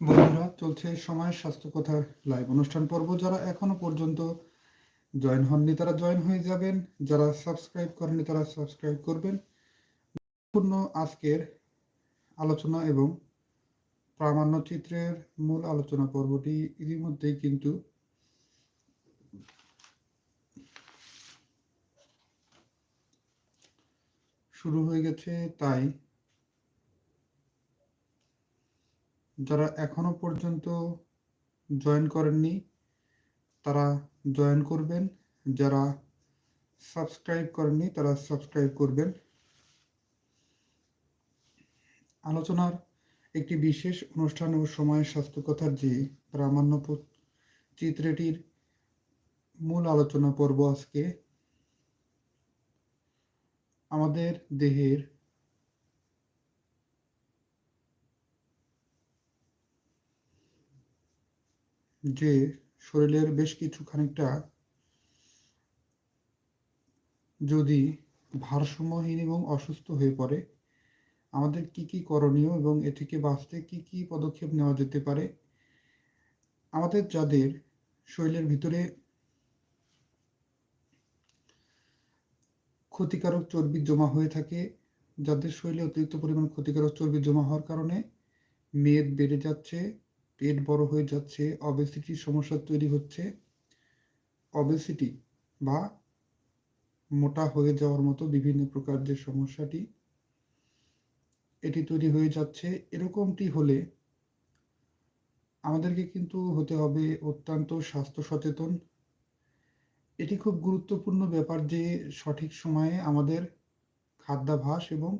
বন্ধুরা, চলছে সময় স্বাস্থ্য কথার লাইভ অনুষ্ঠান পর্ব। যারা এখনও পর্যন্ত জয়েন হননি, তারা জয়েন হয়ে যাবেন। যারা সাবস্ক্রাইব করেননি, তারা সাবস্ক্রাইব করবেন। পূর্ণ আজকের আলোচনা এবং প্রামাণ্য চিত্রের মূল আলোচনা পর্বটি ইতিমধ্যেই কিন্তু শুরু হয়ে গেছে। তাই যারা এখনও পর্যন্ত জয়েন করেননি, তারা জয়েন করবেন। যারা সাবস্ক্রাইব করেননি, তারা সাবস্ক্রাইব করবেন। আলোচনার একটি বিশেষ অনুষ্ঠান ও সময় স্বাস্থ্যকথার যে প্রামাণ্য চিত্রটির মূল আলোচনা পর্ব আজকে। আমাদের দেহের যে শরীরের বেশ কিছু খানিকটা যদি ভারসাম্যহীন এবং অসুস্থ হয়ে পড়ে, আমাদের কি কি করণীয় এবং এ থেকে বাঁচতে কি কি পদক্ষেপ নেওয়া যেতে পারে? আমাদের যাদের শরীরের ভিতরে ক্ষতিকারক চর্বি জমা হয়ে থাকে, যাদের শরীরে অতিরিক্ত পরিমাণ ক্ষতিকারক চর্বি জমা হওয়ার কারণে মেদ বেড়ে যাচ্ছে পেট বড় হয়ে যাচ্ছে অবেসিটির সমস্যা তৈরি হচ্ছে অবেসিটি বা মোটা হয়ে যাওয়ার মতো বিভিন্ন প্রকার যে সমস্যাটি, এটি তৈরি হয়ে যাচ্ছে। এরকমটি হলে আমাদেরকে কিন্তু হতে হবে অত্যন্ত স্বাস্থ্য সচেতন। এটি খুব গুরুত্বপূর্ণ ব্যাপার যে সঠিক সময়ে আমাদের খাদ্যাভাস এবং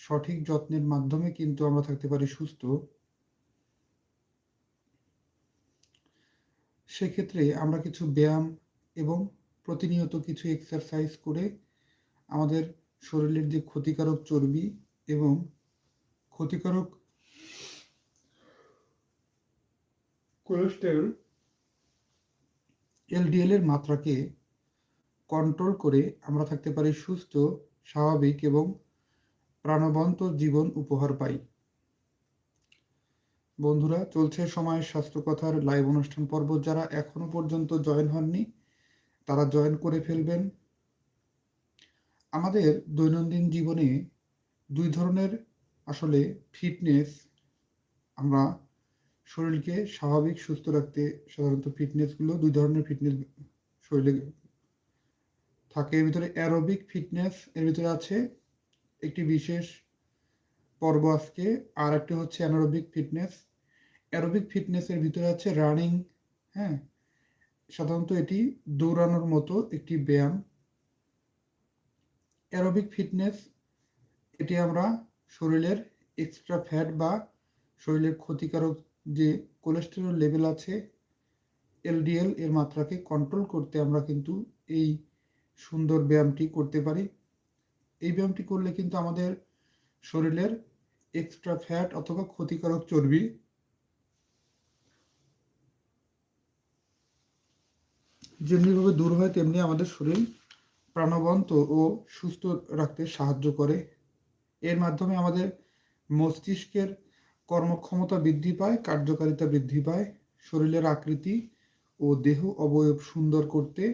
সঠিক যত্নের মাধ্যমে কিন্তু আমরা থাকতে পারি সুস্থ। সেক্ষেত্রে আমরা কিছু ব্যায়াম এবং প্রতিনিয়ত কিছু এক্সারসাইজ করে আমাদের শরীরের যে ক্ষতিকারক চর্বি এবং ক্ষতিকারক কোলেস্টেরল এলডিএল এর মাত্রাকে কন্ট্রোল করে আমরা থাকতে পারি সুস্থ, স্বাভাবিক এবং প্রাণবন্ত জীবন উপহার পাই। বন্ধুরা, চলছে সময় স্বাস্থ্যকথার লাইভ অনুষ্ঠান পর্ব। যারা এখনও পর্যন্ত জয়েন হননি, তারা জয়েন করে ফেলবেন। আমাদের দৈনন্দিন জীবনে দুই ধরনের আসলে ফিটনেস আমরা শরীরকে স্বাভাবিক সুস্থ রাখতে সাধারণত ফিটনেসগুলো দুই ধরনের ফিটনেস শরীরে থাকে। এর ভিতরে অ্যারোবিক ফিটনেস এর ভিতরে আছে একটি বিশেষ পর্ব আজকে, আর একটি হচ্ছে অ্যানারোবিক ফিটনেস অ্যারোবিক ফিটনেসের ভিতরে আছে রানিং হ্যাঁ? সাধারণত এটি দৌড়ানোর মতো একটি ব্যায়াম। অ্যারোবিক ফিটনেস এটি আমরা শরীরের এক্সট্রা ফ্যাট বা শরীরের ক্ষতিকারক যে কোলেস্টেরল লেভেল আছে এলডিএল এর মাত্রাকে কন্ট্রোল করতে আমরা কিন্তু এই সুন্দর ব্যায়ামটি করতে পারি। এই ব্যায়ামটি করলে কিন্তু আমাদের শরীরের এক্সট্রা ফ্যাট অথবা ক্ষতিকারক চর্বি যেমনিভাবে দূর হয়, তেমনি আমাদের শরীর প্রাণবন্ত ও সুস্থ রাখতে সাহায্য করে। এর মাধ্যমে আমাদের মস্তিষ্কের কর্মক্ষমতা বৃদ্ধি পায়, কার্যকারিতা বৃদ্ধি পায়। শরীরের আকৃতি ও দেহ অবয়ব সুন্দর করতে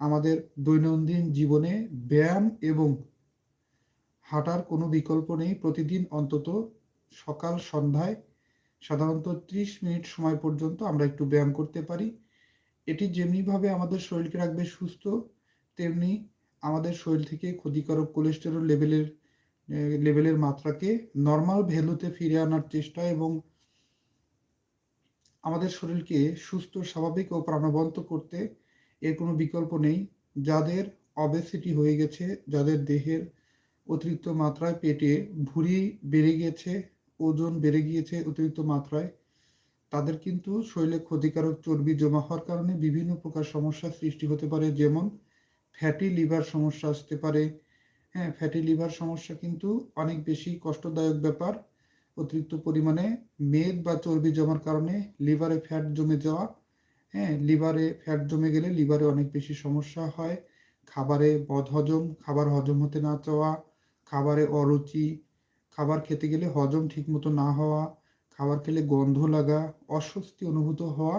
আমাদের দৈনন্দিন জীবনে ব্যায়াম এবং হাঁটার কোনো বিকল্প নেই। প্রতিদিন অন্তত সকাল সন্ধ্যায় সাধারণত ত্রিশ মিনিট সময় পর্যন্ত আমরা একটু ব্যায়াম করতে পারি। এটি যেমনিভাবে আমাদের শরীরকে রাখবে সুস্থ, তেমনি আমাদের শরীর থেকে ক্ষতিকারক কোলেস্টেরল লেভেলের লেভেলের মাত্রাকে নর্মাল ভ্যালুতে ফিরে আনার চেষ্টা এবং আমাদের শরীরকে সুস্থ, স্বাভাবিক ও প্রাণবন্ত করতে এর কোনো বিকল্প নেই। যাদের অবেসিটি হয়ে গেছে, যাদের দেহের অতিরিক্ত মাত্রায় পেটে ভুঁড়ি বেড়ে গিয়েছে ওজন বেড়ে গিয়েছে অতিরিক্ত মাত্রায় তাদের কিন্তু শরীরে ক্ষতিকারক চর্বি জমা হওয়ার কারণে বিভিন্ন প্রকার সমস্যার সৃষ্টি হতে পারে, যেমন ফ্যাটি লিভার সমস্যা আসতে পারে। হ্যাঁ ফ্যাটি লিভার সমস্যা কিন্তু অনেক বেশি কষ্টদায়ক ব্যাপার। অতিরিক্ত পরিমাণে মেদ বা চর্বি জমার কারণে লিভারে ফ্যাট জমে যাওয়া। হ্যাঁ লিভারে ফ্যাট জমে গেলে লিভারে অনেক বেশি সমস্যা হয়। খাবারে বদহজম, খাবার হজম হতে না চাওয়া, খাবারে অরুচি, খাবার খেতে গেলে হজম ঠিকমতো না হওয়া খাবার খেলে গন্ধ লাগা, অস্বস্তি অনুভূত হওয়া,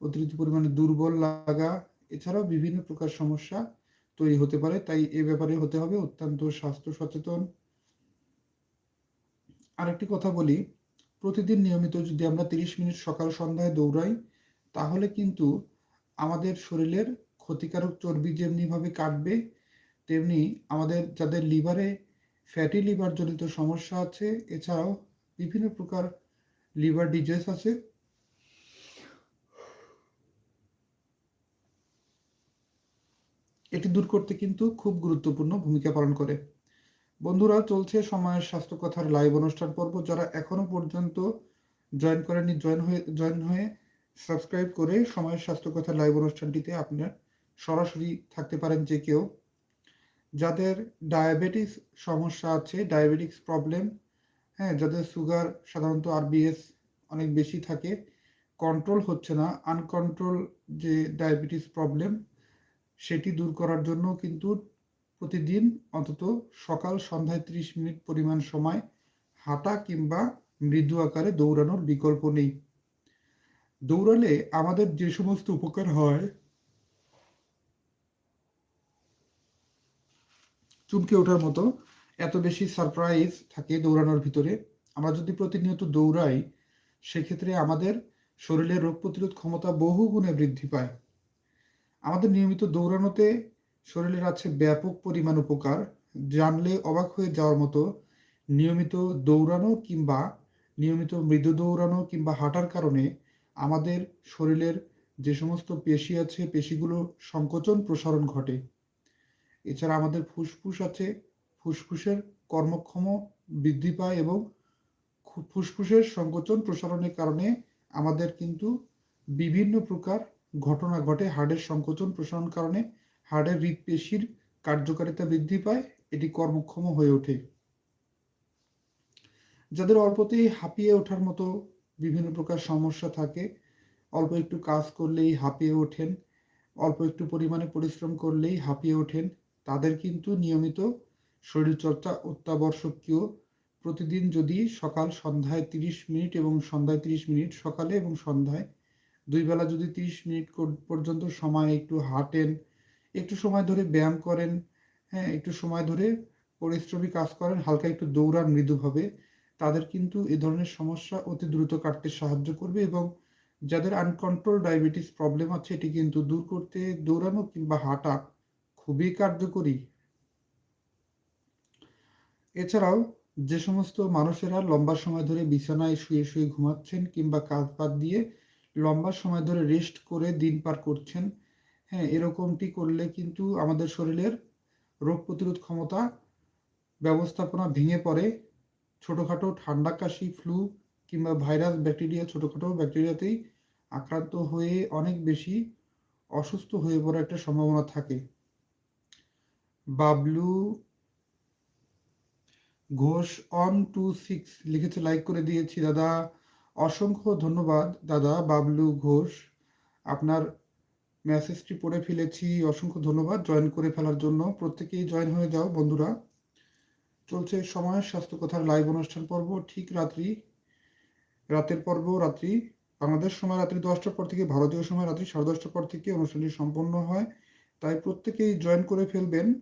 অতিরিক্ত পরিমাণে দুর্বল লাগা, এছাড়াও বিভিন্ন প্রকার সমস্যা তৈরি হতে পারে। তাই এ ব্যাপারে হতে হবে অত্যন্ত স্বাস্থ্য সচেতন। আরেকটি কথা বলি, প্রতিদিন নিয়মিত যদি আমরা তিরিশ মিনিট সকাল সন্ধ্যায় দৌড়াই, তাহলে কিন্তু আমাদের শরীরের ক্ষতিকারক চর্বি যেমনিভাবে কাটবে, তেমনি আমাদের যাদের লিভারে ফ্যাটি লিভার জনিত সমস্যা আছে, এছাড়াও বিভিন্ন প্রকার লিভার ডিজিজ আছে। এটি দূর করতে কিন্তু খুব গুরুত্বপূর্ণ ভূমিকা পালন করে। বন্ধুরা, চলছে সময়ের স্বাস্থ্য কথার লাইভ অনুষ্ঠান পর্ব। যারা এখনও পর্যন্ত জয়েন করেনি জয়েন হয়ে জয়েন হয়ে সাবস্ক্রাইব করে সময়ের স্বাস্থ্য কথার লাইভ অনুষ্ঠানটিতে আপনার সরাসরি থাকতে পারেন যে কেউ। যাদের ডায়াবেটিস সমস্যা আছে ডায়াবেটিক্স প্রবলেম হ্যাঁ যাদের সুগার সাধারণত আরবিএস অনেক বেশি থাকে কন্ট্রোল হচ্ছে না। আনকন্ট্রোল যে ডায়াবেটিস প্রবলেম সেটি দূর করার জন্য কিন্তু প্রতিদিন অন্তত সকাল সন্ধ্যায় ত্রিশ মিনিট পরিমাণ সময় হাঁটা কিংবা মৃদু আকারে দৌড়ানোর বিকল্প নেই। দৌড়ালে আমাদের যে সমস্ত উপকার হয়, চুমকে ওঠার মতো এত বেশি সারপ্রাইজ থাকে দৌড়ানোর ভিতরে। আমরা যদি প্রতিনিয়ত দৌড়াই, সেক্ষেত্রে আমাদের শরীরের রোগ প্রতিরোধ ক্ষমতা বহু গুণে বৃদ্ধি পায়। আমাদের নিয়মিত দৌড়ানোতে শরীরের আছে ব্যাপক পরিমাণ উপকার। জানলে অবাক হয়ে যাওয়ার মতো নিয়মিত দৌড়ানো কিংবা নিয়মিত মৃদু দৌড়ানো কিংবা হাঁটার কারণে আমাদের শরীরের যে সমস্ত পেশি আছে পেশিগুলো সংকোচন প্রসারণ ঘটে। এছাড়া আমাদের ফুসফুস আছে ফুসফুসের কর্মক্ষম বৃদ্ধি পায় এবং ফুসফুসের সংকোচন প্রসারণের কারণে আমাদের কিন্তু বিভিন্ন প্রকার ঘটনা ঘটে। হাড়ের সংকোচন প্রসারণ কারণে হাড়ের হৃদপেশির কার্যকারিতা বৃদ্ধি পায়, এটি কর্মক্ষম হয়ে ওঠে। যাদের অল্পতেই হাঁপিয়ে ওঠার মতো বিভিন্ন প্রকার সমস্যা থাকে, অল্প একটু কাজ করলেই হাঁপিয়ে ওঠেন, অল্প একটু পরিমাণে পরিশ্রম করলেই হাঁপিয়ে ওঠেন, তাদের কিন্তু নিয়মিত শরীরচর্চা অত্যাবশ্যকীয়। প্রতিদিন যদি সকাল সন্ধ্যায় তিরিশ মিনিট এবং সন্ধ্যায় তিরিশ মিনিট সকালে এবং সন্ধ্যায় দুই বেলা যদি তিরিশ মিনিট পর্যন্ত সময় একটু হাঁটেন, একটু সময় ধরে ব্যায়াম করেন হ্যাঁ একটু সময় ধরে পরিশ্রমী কাজ করেন, হালকা একটু দৌড়ান মৃদুভাবে তাদের কিন্তু এ ধরনের সমস্যা অতি দ্রুত কাটতে সাহায্য করবে এবং যাদের আনকন্ট্রোল ডায়াবেটিস প্রবলেম আছে, এটি কিন্তু দূর করতে, দৌড়ানো কিংবা হাঁটা খুবই কার্যকরী। এছাড়াও যে সমস্ত মানুষেরা লম্বা সময় ধরে বিছানায় শুয়ে শুয়ে ঘুমাচ্ছেন কিংবা কাজ বাদ দিয়ে লম্বা সময় ধরে রেস্ট করে দিন পার করছেন হ্যাঁ এরকমটি করলে কিন্তু আমাদের শরীরের রোগ প্রতিরোধ ক্ষমতা ব্যবস্থাপনা ভেঙে পড়ে। ছোটোখাটো ঠান্ডা কাশি ফ্লু কিংবা ভাইরাস ব্যাকটেরিয়া ছোটোখাটো ব্যাকটেরিয়াতেই আক্রান্ত হয়ে অনেক বেশি অসুস্থ হয়ে পড়ার একটা সম্ভাবনা থাকে। Bablu Ghosh on two six লিখেছে লাইক করে দিয়েছি। দাদা, অসংখ্য ধন্যবাদ। দাদা বাবলু ঘোষ, আপনার মেসেজটি পড়ে ফেলেছি। অসংখ্য ধন্যবাদ জয়েন করে ফেলার জন্য। প্রত্যেকেই জয়েন হয়ে যাও, বন্ধুরা। চলছে সময়ের স্বাস্থ্য কথার লাইভ অনুষ্ঠান পর্ব। ঠিক রাত্রি, রাতের পর্ব, রাত্রি, বাংলাদেশ সময় রাত্রি দশটার পর থেকে, ভারতীয় সময় রাত্রি সাড়ে দশটার পর থেকে অনুষ্ঠানটি সম্পন্ন হয়। তাই প্রত্যেকেই জয়েন করে ফেলবেন।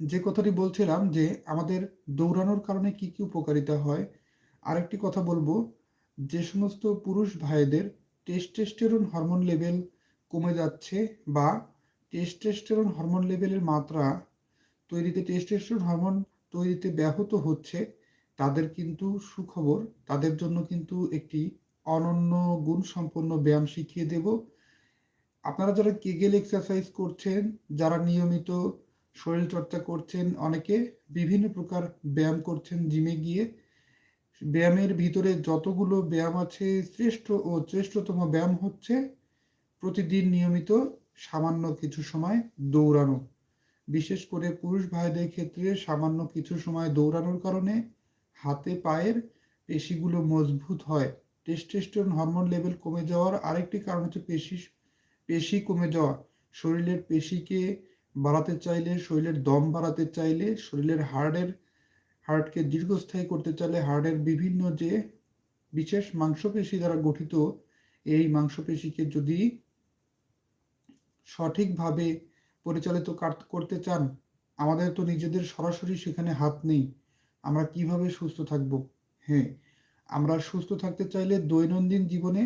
যে কথাটি বলছিলাম যে আমাদের দৌড়ানোর কারণে কি কি উপকারিতা হয়, আরেকটি কথা বলব, যে সমস্ত পুরুষ ভাইদের টেস্টেস্টেরন হরমোন লেভেল কমে যাচ্ছে বা টেস্টেস্টেরন হরমোন লেভেলের মাত্রা তৈরিতে টেস্টেস্টেরন হরমোন তৈরিতে ব্যাহত হচ্ছে, তাদের কিন্তু সুখবর, তাদের জন্য কিন্তু একটি অনন্য গুণ সম্পন্ন ব্যায়াম শিখিয়ে দেব। আপনারা যারা কেগেল এক্সারসাইজ করছেন, যারা নিয়মিত শরীর চর্চা করছেন অনেকে, বিভিন্ন প্রকার ব্যায়াম করছেন জিমে গিয়ে। ব্যায়ামের ভিতরে যতগুলো ব্যায়াম আছে, শ্রেষ্ঠ ও শ্রেষ্ঠতম ব্যায়াম হচ্ছে প্রতিদিন নিয়মিত সামান্য কিছু সময় দৌড়ানো। বিশেষ করে পুরুষ ভাইদের ক্ষেত্রে সামান্য কিছু সময় দৌড়ানোর কারণে হাতে পায়ের পেশিগুলো মজবুত হয়। টেস্টেস্টোন হরমোন লেভেল কমে যাওয়ার আরেকটি কারণ হচ্ছে পেশি পেশি কমে যাওয়া। শরীরের পেশিকে বাড়াতে চাইলে, শরীরের দম বাড়াতে চাইলে, শরীরের হার্টের হার্টকে দীর্ঘস্থায়ী করতে চাইলে হার্টের বিভিন্ন যে বিশেষ মাংসপেশি দ্বারা গঠিত এই মাংসপেশিকে যদি সঠিকভাবে পরিচালিত করতে চান, আমাদের তো নিজেদের সরাসরি সেখানে হাত নেই। আমরা কীভাবে সুস্থ থাকব? হ্যাঁ আমরা সুস্থ থাকতে চাইলে দৈনন্দিন জীবনে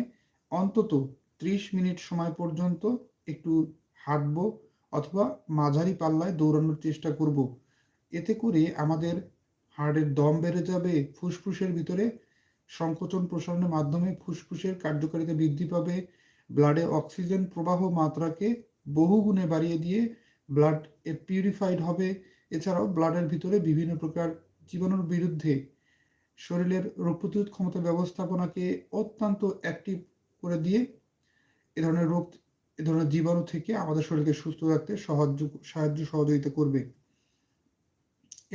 অন্তত ত্রিশ মিনিট সময় পর্যন্ত একটু হাঁটবো অথবা মাঝারি পাল্লায় দৌড়ানোর চেষ্টা করব। এতে করে আমাদের হার্টের দম বেড়ে যাবে, ফুসফুসের ভিতরে সংকোচন প্রসারণের মাধ্যমে ফুসফুসের কার্যকারিতা বৃদ্ধি পাবে ব্লাডে অক্সিজেন প্রবাহ মাত্রাকে বহুগুণে বাড়িয়ে দিয়ে ব্লাড পিউরিফাইড হবে। এছাড়াও ব্লাডের ভিতরে বিভিন্ন প্রকার জীবাণুর বিরুদ্ধে শরীরের রোগ প্রতিরোধ ক্ষমতা ব্যবস্থাপনাকে অত্যন্ত অ্যাক্টিভ করে দিয়ে এ ধরনের রোগ এ ধরনের জীবাণু থেকে আমাদের শরীরকে সুস্থ রাখতে সাহায্য সাহায্য সহযোগিতা করবে।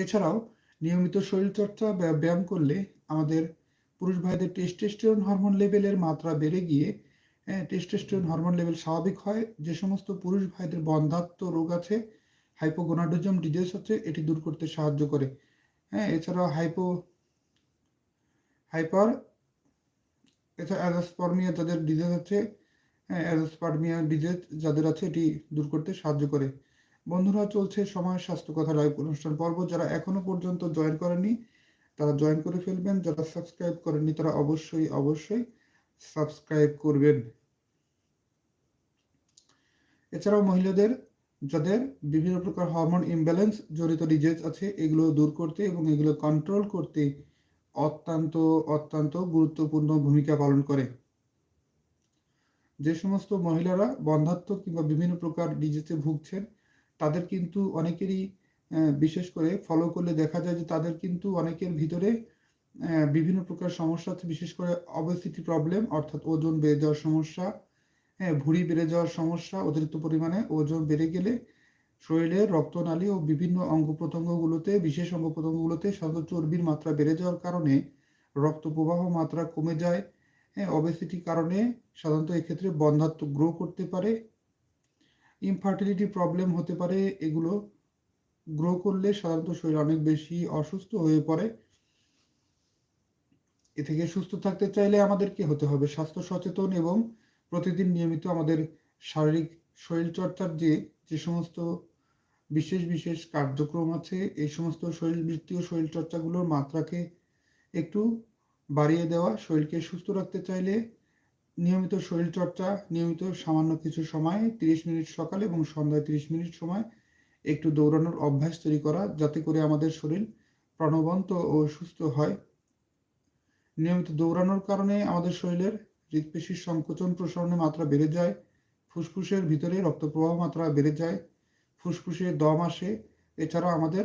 এছাড়াও নিয়মিত শরীরচর্চা ব্যায়াম করলে আমাদের পুরুষ ভাইদের টেস্টোস্টেরন হরমোন লেভেলের মাত্রা বেড়ে গিয়ে হ্যাঁ টেস্টোস্টেরন হরমোন লেভেল স্বাভাবিক হয়। যে সমস্ত পুরুষ ভাইদের বন্ধাত্ম রোগ আছে হাইপোগোনাডোজম ডিজিজ আছে, এটি দূর করতে সাহায্য করে। হ্যাঁ এছাড়াও হাইপো হাইপার এছাড়া অ্যাজাসপার্মিয়া যাদের ডিজিজ আছে হ্যাঁ অ্যাজাসপার্মিয়া ডিজিজ যাদের আছে এটি দূর করতে সাহায্য করে। বন্ধুরা, চলছে সময় স্বাস্থ্য কথা লাইভ অনুষ্ঠান পর্ব। যারা এখনও পর্যন্ত জয়েন করেনি তারা জয়েন করে ফেলবেন। যারা সাবস্ক্রাইব করেননি, তারা অবশ্যই অবশ্যই সাবস্ক্রাইব করবেন। এছাড়াও মহিলাদের, যাদের বিভিন্ন প্রকার হরমোন ইমব্যালেন্স জড়িত ডিজিজ আছে, এগুলো দূর করতে এবং এগুলো কন্ট্রোল করতে অত্যন্ত অত্যন্ত গুরুত্বপূর্ণ ভূমিকা পালন করে। যে সমস্ত মহিলারা বন্ধাত্ম কিংবা বিভিন্ন প্রকার ডিজিজে ভুগছেন, তাদের কিন্তু অনেকেরই বিশেষ করে ফলো করলে দেখা যায় যে তাদের কিন্তু অনেকের ভিতরে বিভিন্ন প্রকার সমস্যা আছে। বিশেষ করে অবস্থিতি প্রবলেম অর্থাৎ ওজন বেড়ে যাওয়ার সমস্যা হ্যাঁ ভুঁড়ি বেড়ে যাওয়ার সমস্যা, অতিরিক্ত পরিমাণে ওজন বেড়ে গেলে শরীরের রক্তনালী ও বিভিন্ন অঙ্গ প্রত্যঙ্গগুলোতে, বিশেষ অঙ্গ প্রত্যঙ্গগুলোতে সাধারণত চর্বির মাত্রা বেড়ে যাওয়ার কারণে রক্ত প্রবাহ মাত্রা কমে যায়। হ্যাঁ অবেসিটি কারণে সাধারণত এক্ষেত্রে বন্ধাত্ম গ্রো করতে পারে। ইনফার্টিলিটি প্রবলেম হতে পারে, এগুলো গ্রো করলে সাধারণত শরীর অনেক বেশি অসুস্থ হয়ে পড়ে। এ থেকে সুস্থ থাকতে চাইলে আমাদেরকে হতে হবে স্বাস্থ্য সচেতন এবং প্রতিদিন নিয়মিত আমাদের শারীরিক শরীরচর্চার যে যে সমস্ত বিশেষ বিশেষ কার্যক্রম আছে, এই সমস্ত শরীরবৃত্তীয় শরীরচর্চাগুলোর মাত্রাকে একটু বাড়িয়ে দেওয়া, শরীরকে সুস্থ রাখতে চাইলে নিয়মিত শরীরচর্চা নিয়মিত সামান্য কিছু সময়, তিরিশ মিনিট সকালে এবং সন্ধ্যায় তিরিশ মিনিট সময় একটু দৌড়ানোর অভ্যাস তৈরি করা, যাতে করে আমাদের শরীর প্রাণবন্ত ও সুস্থ হয়। নিয়মিত দৌড়ানোর কারণে আমাদের শরীরের হৃদপেশির সংকোচন প্রসারণের মাত্রা বেড়ে যায়, ফুসফুসের ভিতরে রক্তপ্রবাহ মাত্রা বেড়ে যায়, ফুসফুসে দম আসে। এছাড়া আমাদের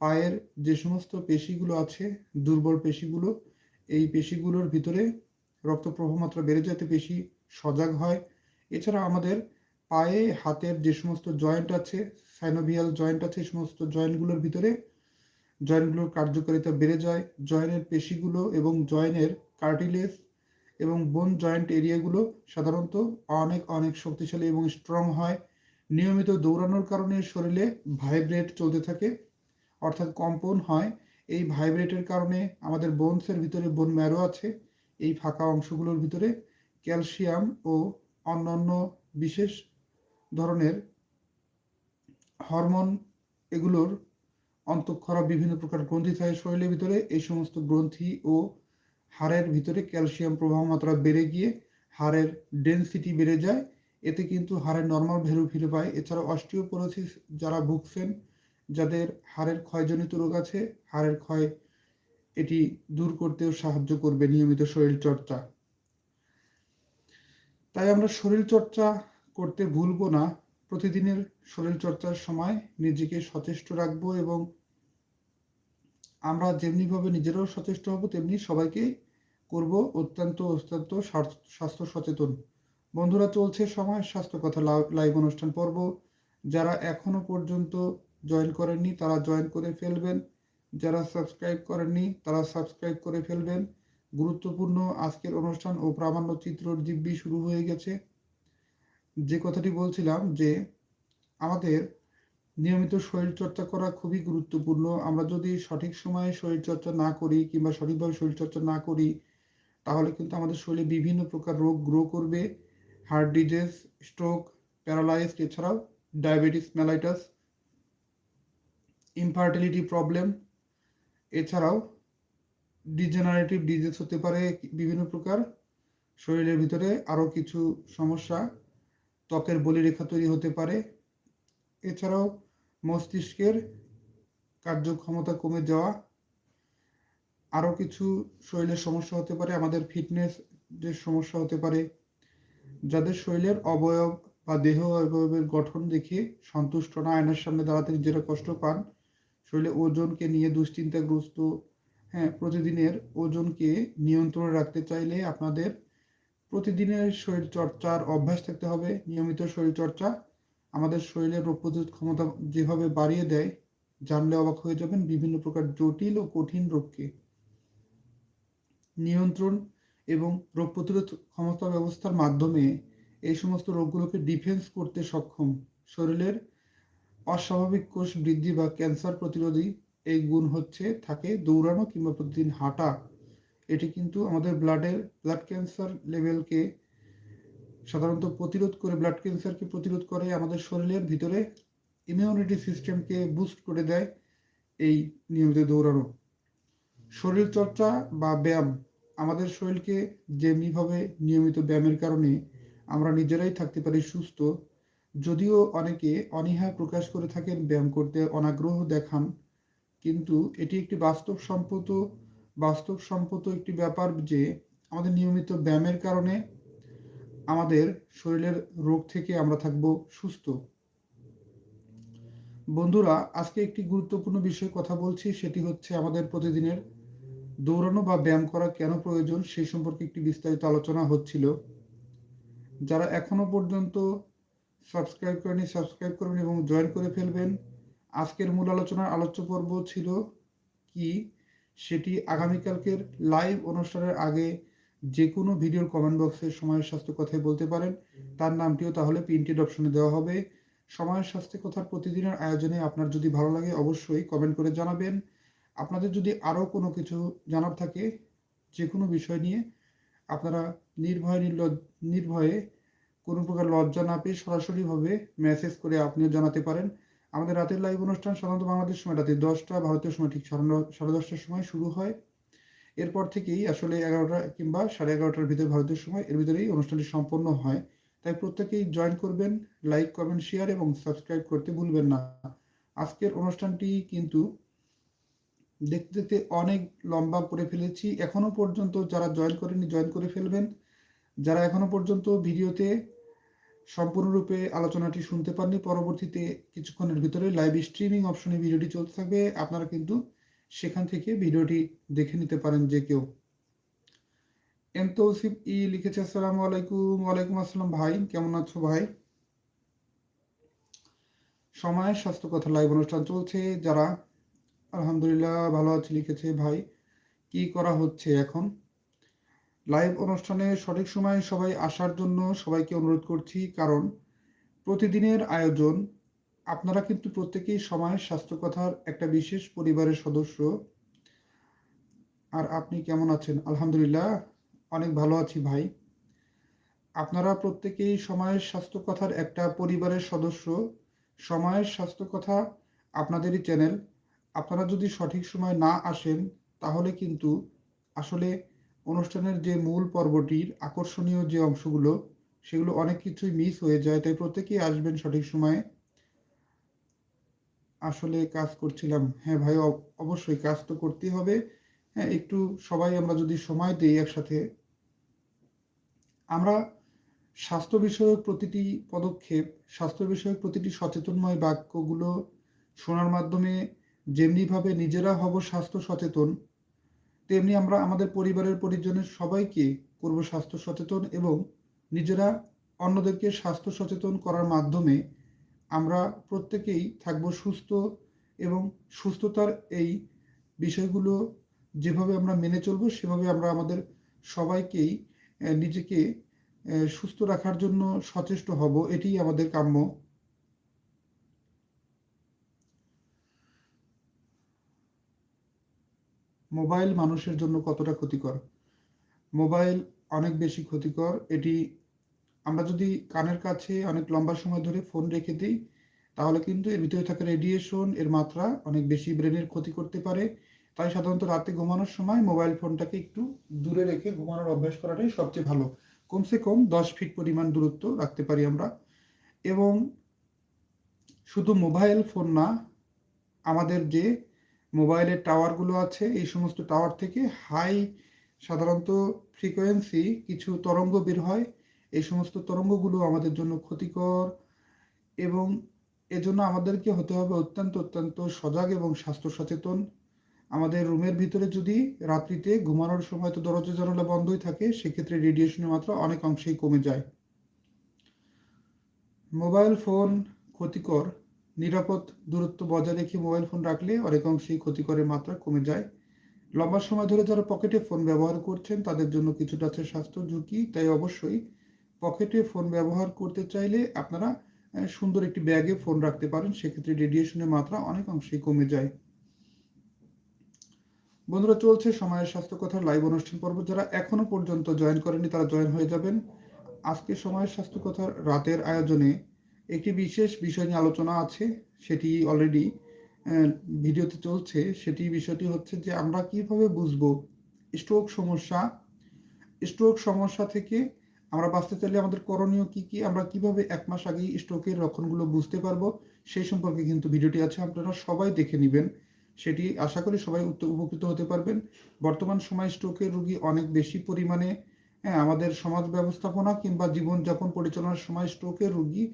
পায়ের যে সমস্ত পেশিগুলো আছে, দুর্বল পেশিগুলো এই পেশিগুলোর ভিতরে রক্তপ্রবাহ মাত্রা বেড়ে যেতে পেশি সজাগ হয়। এছাড়া আমাদের পায়ে, হাতের যে সমস্ত জয়েন্ট আছে সাইনোভিয়াল জয়েন্ট আছে, সমস্ত জয়েন্টগুলোর ভিতরে জয়েন্টগুলোর কার্যকারিতা বেড়ে যায়। জয়েনের পেশিগুলো এবং জয়েনের কার্টিলেজ এবং বোন জয়েন্ট এরিয়াগুলো সাধারণত অনেক অনেক শক্তিশালী এবং স্ট্রং হয়। নিয়মিত দৌড়ানোর কারণে শরীরে ভাইব্রেট চলতে থাকে, অর্থাৎ কম্পন হয়। এই ভাইব্রেটের কারণে আমাদের বোনসের ভিতরে বোন ম্যারো আছে। এই ফাঁকা অংশগুলোর ভিতরে ক্যালসিয়াম ও অন্যান্য বিশেষ ধরনের হরমোন এগুলোর অন্তঃক্ষরা বিভিন্ন প্রকার গ্রন্থি থাকে শরীরের ভিতরে। এই সমস্ত গ্রন্থি ও হাড়ের ভিতরে ক্যালসিয়াম প্রবাহ মাত্রা বেড়ে গিয়ে হাড়ের ডেন্সিটি বেড়ে যায়। এতে কিন্তু হাড়ের নর্মাল ভ্যালু ফিরে পায়। এছাড়া অস্টিওপোরোসিস যারা ভুগছেন যাদের হাড়ের ক্ষয়জনিত রোগ আছে, হাড়ের ক্ষয় এটি দূর করতেও সাহায্য করবে নিয়মিত শরীর চর্চা তাই আমরা শরীর চর্চা করতে ভুলবো না। প্রতিদিনের শরীর চর্চার সময় নিজেকে সচেষ্ট রাখব এবং আমরা যেমনিভাবে নিজেরাও সচেষ্ট হব, তেমনি সবাইকে করব অত্যন্ত অত্যন্ত স্বাস্থ্য সচেতন। বন্ধুরা, চলছে সময় স্বাস্থ্য কথা লাইভ অনুষ্ঠান পর্ব। যারা এখনও পর্যন্ত জয়েন করেননি, তারা জয়েন করে ফেলবেন। যারা সাবস্ক্রাইব করেননি, তারা সাবস্ক্রাইব করে ফেলবেন। গুরুত্বপূর্ণ আজকের অনুষ্ঠান ও প্রামাণ্য চিত্রর দিব্যি শুরু হয়ে গেছে। যে কথাটি বলছিলাম যে, আমাদের নিয়মিত শরীর চর্চা করা খুবই গুরুত্বপূর্ণ। আমরা যদি সঠিক সময়ে শরীর চর্চা না করি কিংবা সঠিকভাবে শরীর চর্চা না করি, তাহলে কিন্তু আমাদের শরীরে বিভিন্ন প্রকার রোগ গ্রো করবে। হার্ট ডিজিজ, স্ট্রোক প্যারালাইজড এছাড়াও ডায়াবেটিস, মেলাইটাস ইনফার্টিলিটি প্রবলেম এছাড়াও ডিজেনারেটিভ ডিজিজ হতে পারে, বিভিন্ন প্রকার। শরীরের ভিতরে আরও কিছু সমস্যা, ত্বকের বলিরেখা তৈরি হতে পারে। এছাড়াও মস্তিষ্কের কার্যক্ষমতা কমে যাওয়া। আরও কিছু শরীরের সমস্যা হতে পারে, আমাদের ফিটনেস যে সমস্যা হতে পারে। যাদের শরীরের অবয়ব বা দেহ অবয়বের গঠন দেখে সন্তুষ্ট না আয়নার সামনে দাঁড়াতে নিজেরা কষ্ট পান। শরীরে ওজনকে নিয়ে দুশ্চিন্তাগ্রস্ত হ্যাঁ প্রতিদিনের ওজনকে নিয়ন্ত্রণে রাখতে চাইলে আপনাদের প্রতিদিনের শরীর চর্চার অভ্যাস থাকতে হবে, নিয়মিত শরীর চর্চা আমাদের শরীরের রোগ প্রতিরোধ ক্ষমতা যেভাবে বাড়িয়ে দেয়, জানলে অবাক হয়ে যাবেন বিভিন্ন প্রকার জটিল ও কঠিন রোগকে। নিয়ন্ত্রণ এবং রোগ প্রতিরোধ ক্ষমতা ব্যবস্থার মাধ্যমে এই সমস্ত রোগগুলোকে ডিফেন্স করতে সক্ষম। শরীরের অস্বাভাবিক কোষ বৃদ্ধি বা ক্যান্সার প্রতিরোধী এই গুণ হচ্ছে, থাকে দৌড়ানো কিংবা প্রতিদিন হাঁটা। এটি কিন্তু আমাদের ব্লাডের, ব্লাড ক্যান্সার লেভেলকে সাধারণত প্রতিরোধ করে, ব্লাড ক্যান্সারকে প্রতিরোধ করে, আমাদের শরীরের ভিতরে ইমিউনিটি সিস্টেমকে বুস্ট করে দেয় এই নিয়মিত দৌড়ানো। শরীর চর্চা বা ব্যায়াম, আমাদের শরীরকে যেমনিভাবে নিয়মিত ব্যায়ামের কারণে আমরা নিজেরাই থাকতে পারি সুস্থ যদিও অনেকে অনীহা প্রকাশ করে থাকেন ব্যায়াম করতে, অনাগ্রহ দেখান, কিন্তু এটি একটি বাস্তব সম্পত বাস্তব সম্পত একটি ব্যাপার যে আমাদের নিয়মিত ব্যায়ামের কারণে আমাদের শরীরের রোগ থেকে আমরা থাকব সুস্থ। বন্ধুরা, আজকে একটি গুরুত্বপূর্ণ বিষয়ে কথা বলছি, সেটি হচ্ছে আমাদের প্রতিদিনের দৌড়ানো বা ব্যায়াম করা কেন প্রয়োজন সেই সম্পর্কে একটি বিস্তারিত আলোচনা হচ্ছিল। যারা এখনও পর্যন্ত সাবস্ক্রাইব করেনি সাবস্ক্রাইব করবেন এবং জয়েন করে ফেলবেন। আজকের মূল আলোচনার আলোচ্য পর্ব ছিল কি? সেটি আগামীকালকের লাইভ অনুষ্ঠানের আগে যে কোনো ভিডিওর কমেন্ট বক্সে সময়ের স্বাস্থ্য কথাই বলতে পারেন। তার নামটিও তাহলে প্রিন্টেড অপশনে দেওয়া হবে। সময়ের স্বাস্থ্য কথার প্রতিদিনের আয়োজনে আপনার যদি ভালো লাগে অবশ্যই কমেন্ট করে জানাবেন। আপনাদের যদি আরও কোনো কিছু জানার থাকে যে কোনো বিষয় নিয়ে আপনারা নির্ভয় নির্ভয়ে কোনো প্রকার লজ্জা না পেয়ে সরাসরিভাবে মেসেজ করে আপনিও জানাতে পারেন। আমাদের রাতের লাইভ অনুষ্ঠান সাধারণত বাংলাদেশ সময় রাতে দশটা, ভারতীয় সময় ঠিক সাড়ে দশটার সময় শুরু হয়। এরপর থেকেই আসলে এগারোটা কিংবা সাড়ে এগারোটার ভিতরে ভারতীয় সময়, এর ভিতরেই অনুষ্ঠানটি সম্পন্ন হয়। তাই প্রত্যেকেই জয়েন করবেন লাইক কমেন্ট শেয়ার এবং সাবস্ক্রাইব করতে ভুলবেন না। আজকের অনুষ্ঠানটি কিন্তু দেখতে দেখতে অনেক লম্বা করে ফেলেছি। এখনও পর্যন্ত যারা জয়েন করেনি জয়েন করে ফেলবেন। যারা এখনও পর্যন্ত ভিডিওতে সম্পূর্ণরূপে আলোচনাটি শুনতে পাননি, পরবর্তীতে কিছুক্ষণের ভিতরে লাইভ স্ট্রিমিং অপশনে ভিডিওটি চলতে থাকবে। আপনারা কিন্তু সেখান থেকে ভিডিওটি দেখে নিতে পারেন যে কেউ। এম তৌসিফ ই লিখেছে, আসসালাম আলাইকুম, ওয়ালাইকুম আসসালাম ভাই, কেমন আছো ভাই? সময়ের স্বাস্থ্য কথা লাইভ অনুষ্ঠান চলছে। যারা আলহামদুলিল্লাহ ভালো আছে, লিখেছে, ভাই, কি করা হচ্ছে এখন? লাইভ অনুষ্ঠানে সঠিক সময়ে সবাই আসার জন্য সবাইকে অনুরোধ করছি, কারণ প্রতিদিনের আয়োজন, আপনারা কিন্তু প্রত্যেকেই সময়ের স্বাস্থ্য কথার একটা বিশেষ পরিবারের সদস্য। আর আপনি কেমন আছেন? আলহামদুলিল্লাহ, অনেক ভালো আছি ভাই। আপনারা প্রত্যেকেই সময়ের স্বাস্থ্য কথার একটা পরিবারের সদস্য। সময়ের স্বাস্থ্য কথা আপনাদেরই চ্যানেল আপনারা যদি সঠিক সময় না আসেন, তাহলে কিন্তু আসলে অনুষ্ঠানের যে মূল পর্বটির আকর্ষণীয় যে অংশগুলো, সেগুলো অনেক কিছুই মিস হয়ে যায়, তাই প্রত্যেকেই আসবেন সঠিক সময়ে। আসলে কাজ করছিলাম। হ্যাঁ ভাই অবশ্যই কাজ তো করতেই হবে। হ্যাঁ একটু সবাই আমরা যদি সময় দিই একসাথে, আমরা স্বাস্থ্য বিষয়ক প্রতিটি পদক্ষেপ, স্বাস্থ্য বিষয়ক প্রতিটি সচেতনময় বাক্যগুলো শোনার মাধ্যমে যেমনিভাবে নিজেরা হব স্বাস্থ্য সচেতন তেমনি আমরা আমাদের পরিবারের পরিজনের সবাইকে করব স্বাস্থ্য সচেতন এবং নিজেরা অন্যদেরকে স্বাস্থ্য সচেতন করার মাধ্যমে আমরা প্রত্যেকেই থাকব সুস্থ এবং সুস্থতার এই বিষয়গুলো যেভাবে আমরা মেনে চলব, সেভাবে আমরা আমাদের সবাইকেই নিজেকে সুস্থ রাখার জন্য সচেষ্ট হব। এটি আমাদের কাম্য মোবাইল মানুষের জন্য কতটা ক্ষতিকর? মোবাইল অনেক বেশি ক্ষতিকর। এটি আমরা যদি কানের কাছে অনেক লম্বা সময় ধরে ফোন রেখে দিই, তাহলে কিন্তু এর ভিতরে থাকা রেডিয়েশন এর মাত্রা অনেক বেশি ব্রেনের ক্ষতি করতে পারে। তাই সাধারণত রাতে ঘুমানোর সময় মোবাইল ফোনটাকে একটু দূরে রেখে ঘুমানোর অভ্যাস করাটাই সবচেয়ে ভালো। কমসে কম দশ ফিট পরিমাণ দূরত্ব রাখতে পারি আমরা। এবং শুধু মোবাইল ফোন না, আমাদের যে মোবাইলের টাওয়ারগুলো আছে, এই সমস্ত টাওয়ার থেকে হাই সাধারণত ফ্রিকোয়েন্সি কিছু তরঙ্গ বের হয়। এই সমস্ত তরঙ্গগুলো আমাদের জন্য ক্ষতিকর এবং এজন্য আমাদেরকে হতে হবে অত্যন্ত অত্যন্ত সজাগ এবং স্বাস্থ্য সচেতন। আমাদের রুমের ভিতরে যদি রাত্রিতে ঘুমানোর সময় তো দরজা, জানালা বন্ধই থাকে, সেক্ষেত্রে রেডিয়েশনের মাত্রা অনেক অংশেই কমে যায়। মোবাইল ফোন ক্ষতিকর। নিরাপদ দূরত্ব বজায় রেখে মোবাইল ফোন রাখলে অনেক অংশেই ক্ষতিকরের মাত্রা কমে যায়। লম্বা সময় ধরে যারা পকেটে ফোন ব্যবহার করছেন, তাদের জন্য কিছুটা আছে স্বাস্থ্য ঝুঁকি, তাই অবশ্যই পকেটে ফোন ব্যবহার করতে চাইলে আপনারা সুন্দর একটি ব্যাগে ফোন রাখতে পারেন, সেক্ষেত্রে রেডিয়েশনের মাত্রা অনেক অংশেই কমে যায়। বন্ধুরা, চলছে সময়ের স্বাস্থ্য কথার লাইভ অনুষ্ঠান পর্ব। যারা এখনও পর্যন্ত জয়েন করেনি তারা জয়েন হয়ে যাবেন। আজকে সময়ের স্বাস্থ্য কথার রাতের আয়োজনে একটি বিশেষ বিষয় নিয়ে আলোচনা আছে, সেটি অলরেডি ভিডিওতে চলছে। সেটি বিষয়টি হচ্ছে যে আমরা কীভাবে বুঝব স্ট্রোক সমস্যা? স্ট্রোক সমস্যা থেকে আমরা বাঁচতে চাইলে আমাদের করণীয় কি কি? আমরা কীভাবে এক মাস আগেই স্ট্রোকের লক্ষণগুলো বুঝতে পারব? সেই সম্পর্কে কিন্তু ভিডিওটি আছে, আপনারা সবাই দেখে নেবেন। সেটি আশা করি সবাই উপকৃত হতে পারবেন। বর্তমান সময় স্ট্রোকের রোগী অনেক বেশি পরিমাণে হ্যাঁ আমাদের সমাজ ব্যবস্থাপনা কিংবা জীবনযাপন পরিচালনার সময় স্ট্রোকের রোগী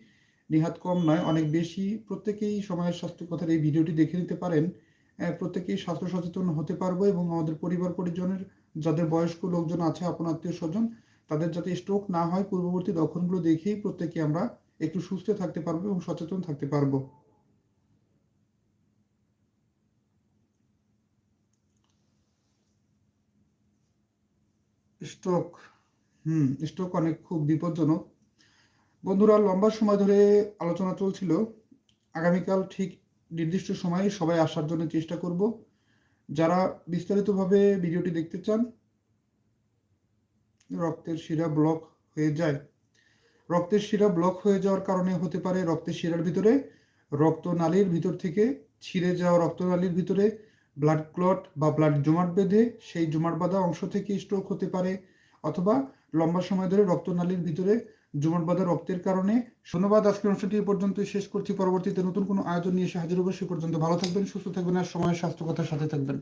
নেহাত কম নয়, অনেক বেশি। প্রত্যেকেই সময়ের স্বাস্থ্য কথার এই ভিডিওটি দেখে নিতে পারেন। প্রত্যেকেই স্বাস্থ্য সচেতন হতে পারব এবং আমাদের পরিবার পরিজনের, যাদের বয়স্ক লোকজন আছে, আপন আত্মীয় স্বজন, তাদের যাতে স্ট্রোক না হয়, পূর্ববর্তী লক্ষণগুলো দেখেই প্রত্যেকে আমরা একটু সুস্থ থাকতে পারব এবং সচেতন থাকতে পারব। স্ট্রোক হুম স্ট্রোক অনেক খুব বিপজ্জনক। বন্ধুরা, লম্বা সময় ধরে আলোচনা চলছিল। আগামীকাল ঠিক নির্দিষ্ট সময়ে সবাই আসার জন্য চেষ্টা করব। যারা বিস্তারিতভাবে ভিডিওটি দেখতে চান, রক্তের শিরা ব্লক হয়ে যায়। রক্তের শিরা ব্লক হয়ে যাওয়ার কারণে হতে পারে রক্তের শিরার ভিতরে রক্তনালীর ভিতর থেকে ছিঁড়ে যাওয়া রক্তনালীর ভিতরে ব্লাড ক্লট বা ব্লাড জমাট বেঁধে সেই জমাট বাঁধা অংশ থেকে স্ট্রোক হতে পারে, অথবা লম্বা সময় ধরে রক্তনালীর ভিতরে জমাট বাধা রক্তের কারণে। ধন্যবাদ, আজকের অনুষ্ঠানটি পর্যন্ত শেষ করছি। পরবর্তীতে নতুন কোনো আয়োজন নিয়ে এসে হাজির হব সে পর্যন্ত। ভালো থাকবেন, সুস্থ থাকবেন আর সময় স্বাস্থ্য কথার সাথে থাকবেন।